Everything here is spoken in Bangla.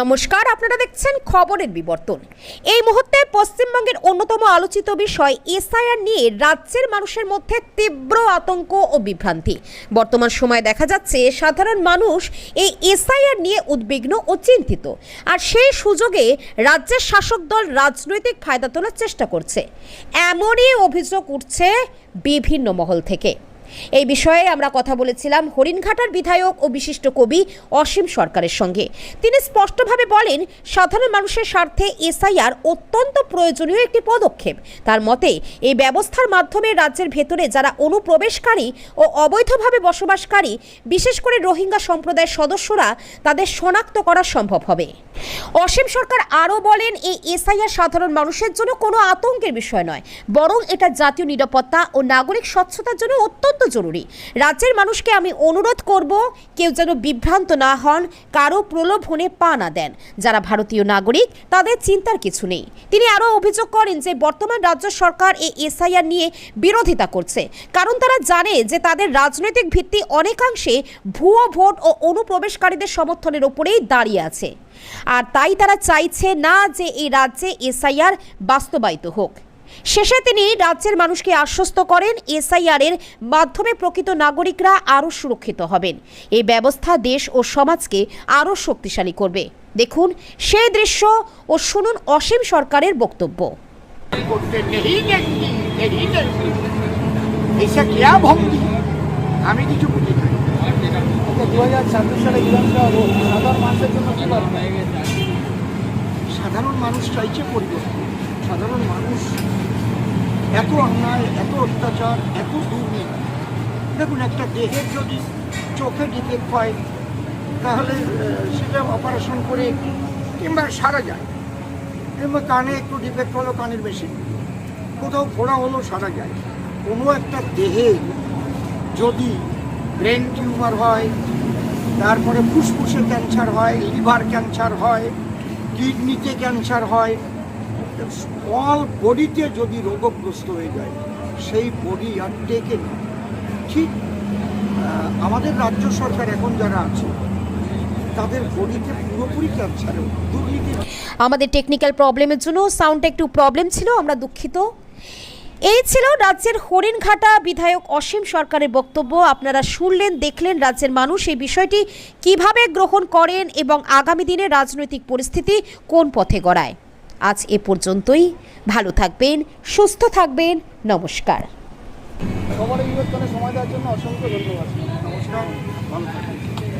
নমস্কার, আপনারা দেখছেন খবরের বিবর্তন। এই মুহূর্তে পশ্চিমবঙ্গের অন্যতম আলোচিত বিষয় এসআইআর নিয়ে রাজ্যের মানুষের মধ্যে তীব্র আতঙ্ক ও বিভ্রান্তি। বর্তমান সময়ে দেখা যাচ্ছে, সাধারণ মানুষ এই এসআইআর নিয়ে উদ্বিগ্ন ও চিন্তিত। আর সেই সুযোগে রাজ্যের শাসক দল রাজনৈতিক ফায়দা তোলার চেষ্টা করছে। এমনই অভিযোগ উঠছে বিভিন্ন মহল থেকে। এই বিষয়ে আমরা কথা বলেছিলাম হরিণঘাটার বিধায়ক ও বিশিষ্ট কবি অসীম সরকারের সঙ্গে। তিনি স্পষ্টভাবে বলেন, সাধারণ মানুষের স্বার্থে এসআইআর অত্যন্ত প্রয়োজনীয় একটি পদক্ষেপ। তার মতে, এই ব্যবস্থার মাধ্যমে রাজ্যের ভেতরে যারা অনুপ্রবেশকারী ও অবৈধভাবে বসবাসকারী, বিশেষ করে রোহিঙ্গা সম্প্রদায়ের সদস্যরা, তাদের শনাক্ত করা সম্ভব হবে। অসীম সরকার আরও বলেন, এই এসআইআর সাধারণ মানুষের জন্য কোনো আতঙ্কের বিষয় নয়। বরং এটা জাতীয় নিরাপত্তা ও নাগরিক স্বচ্ছতার জন্য অত্যন্ত জরুরি। রাজ্যের মানুষকে আমি অনুরোধ করব, কেউ যেন বিভ্রান্ত না হন, কারও প্রলোভনে পা না দেন। যারা ভারতীয় নাগরিক, তাদের চিন্তার কিছু নেই। তিনি আরও অভিযোগ করেন যে, বর্তমান রাজ্য সরকার এই এসআইআর নিয়ে বিরোধিতা করছে। কারণ তারা জানে যে, তাদের রাজনৈতিক ভিত্তি অনেকাংশে ভুয়ো ভোট ও অনুপ্রবেশকারীদের সমর্থনের ওপরেই দাঁড়িয়ে আছে। আর তাই তারা চাইছে না যে এই রাজ্যে এসআইআর বাস্তবায়িত হোক। শেষে তিনি রাজ্যের মানুষকে আশ্বস্ত করেন এসআইআর এর মাধ্যমে প্রকৃত নাগরিকরা আরও সুরক্ষিত হবেন। এই ব্যবস্থা দেশ ও সমাজকে আরও শক্তিশালী করবে। দেখুন সেই দৃশ্য ও শুনুন অসীম সরকারের বক্তব্য। আমি কিছু বুঝি দু হাজার ছাব্বিশ সালে মানুষের জন্য কি সাধারণ মানুষ চাইছে পরিবর্তন। সাধারণ মানুষ এত অন্যায়, এত অত্যাচার, এত দুর্নীতি। দেখুন, একটা দেহের যদি চোখে ডিফেক্ট হয়, তাহলে সেটা অপারেশন করে কিংবা সারা যায়। কিংবা কানে একটু ডিফেক্ট হলো, কানের বেশি। কোথাও ফোড়া হলো, সারা যায়। কোনো একটা দেহে যদি ব্রেন টিউমার হয় তারপরে ফুসফুসে ক্যান্সার হয়, লিভার ক্যান্সার হয়, কিডনিতে ক্যান্সার হয়। অল বডিতে যদি রোগগ্রস্ত হয়ে যায়, সেই বডি আর টেকে না। ঠিক আমাদের রাজ্য সরকার এখন যারা আছে, তাদের বডিতে পুরোপুরি ক্যান্সার, দুর্নীতি। আমাদের টেকনিক্যাল প্রবলেমের জন্য সাউন্ডটা একটু প্রবলেম ছিল, আমরা দুঃখিত। এই ছিল রাজ্যের হরিণঘাটা বিধায়ক অসীম সরকারের বক্তব্য। আপনারা শুনলেন, দেখলেন রাজ্যের মানুষ এই বিষয়টি কীভাবে গ্রহণ করেন এবং আগামী দিনে রাজনৈতিক পরিস্থিতি কোন পথে গড়ায়। আজ এ পর্যন্তই। ভালো থাকবেন, সুস্থ থাকবেন। নমস্কার। সময় দেওয়ার জন্য অসংখ্য ধন্যবাদ। নমস্কার।